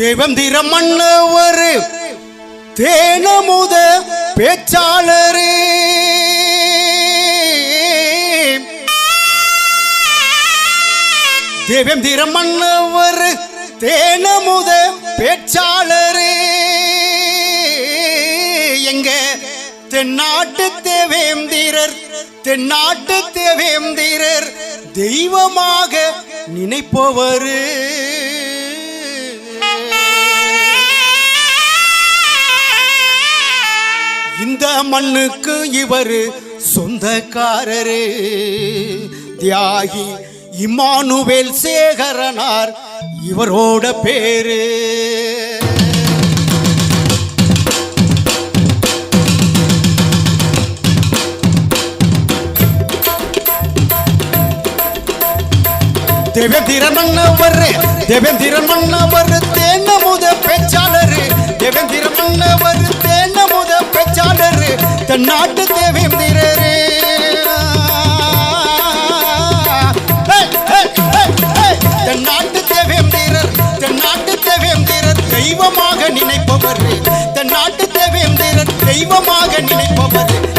தேவந்திர மன்னவர் தேனமுத பேச்சாளரே. தேவேந்திர மன்னவர் தேனமுத பேச்சாளரே. எங்க? தென்னாட்டு தேவேந்திரர் தென்னாட்டு தேவேந்திரர் தெய்வமாக நினைப்பவர். மண்ணுக்கு இவர் சொந்தக்காரரே. தியாகி இமானுவேல் சேகரனார் இவரோட பேரு. தேவேந்திர மன்னவர் தேவேந்திர மன்னவர் தேனமுத பேச்சாளர். தேவேந்திர மன்னவர் தேனமுத பேச்சாளர் தென்னாட்டு தேவேந்திரரே தென்னாட்டு தேவேந்திரர் தென்னாட்டு தேவேந்திரர் தெய்வமாக நினைப்பவர். தென்னாட்டு தேவேந்திரர் தெய்வமாக நினைப்பவர்.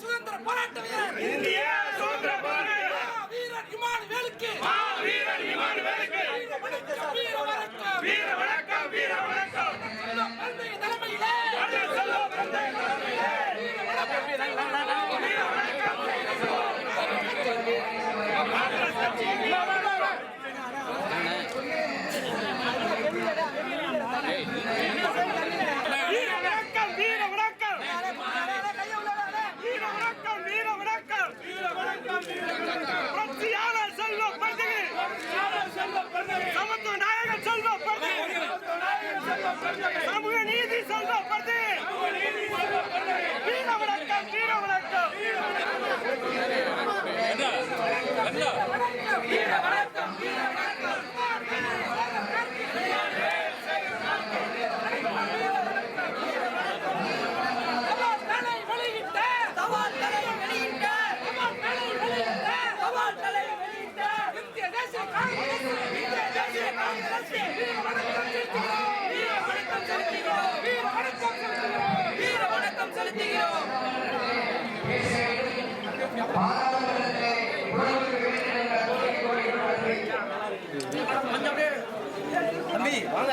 சுதந்திர போராட்ட வீரர். வணக்கம் செலுத்துகிறோம் தம்பி வாங்க.